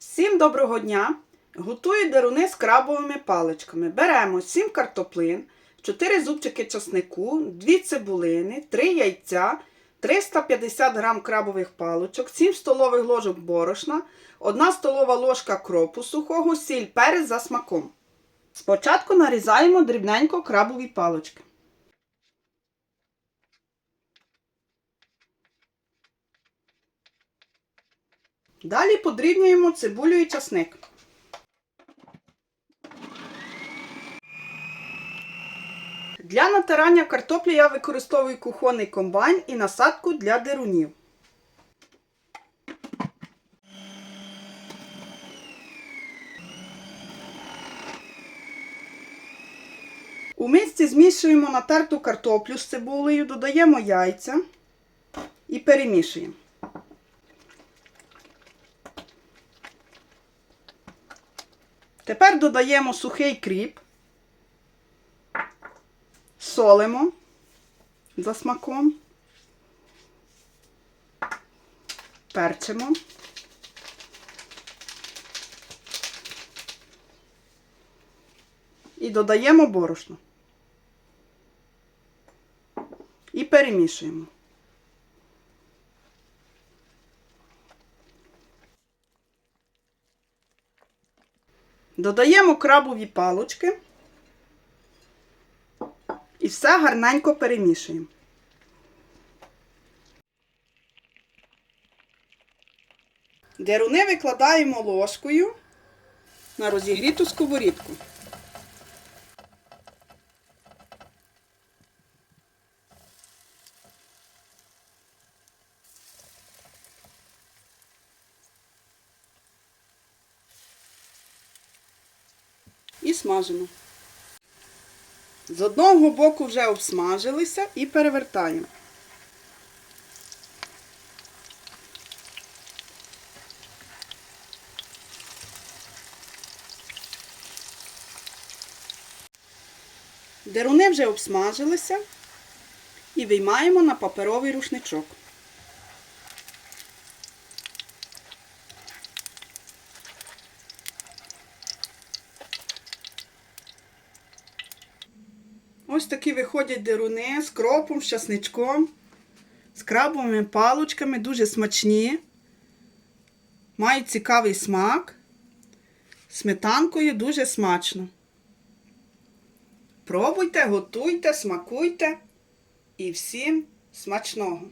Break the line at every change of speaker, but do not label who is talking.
Всім доброго дня! Готую деруни з крабовими паличками. Беремо 7 картоплин, 4 зубчики часнику, 2 цибулини, 3 яйця, 350 г крабових паличок, 7 столових ложок борошна, 1 столова ложка кропу сухого, сіль, перець за смаком. Спочатку нарізаємо дрібненько крабові палички. Далі подрібнюємо цибулю і часник. Для натирання картоплі я використовую кухонний комбайн і насадку для дерунів. У мисці змішуємо натерту картоплю з цибулею, додаємо яйця і перемішуємо. Тепер додаємо сухий кріп, солимо за смаком, перчимо. І додаємо борошно. І перемішуємо. Додаємо крабові палочки і все гарненько перемішуємо. Деруни викладаємо ложкою на розігріту сковорідку. І смажимо. З одного боку вже обсмажилися і перевертаємо. Деруни вже обсмажилися і виймаємо на паперовий рушничок. Ось такі виходять деруни з кропом, з часничком, з крабовими палочками, дуже смачні. Мають цікавий смак. Сметанкою дуже смачно. Пробуйте, готуйте, смакуйте і всім смачного!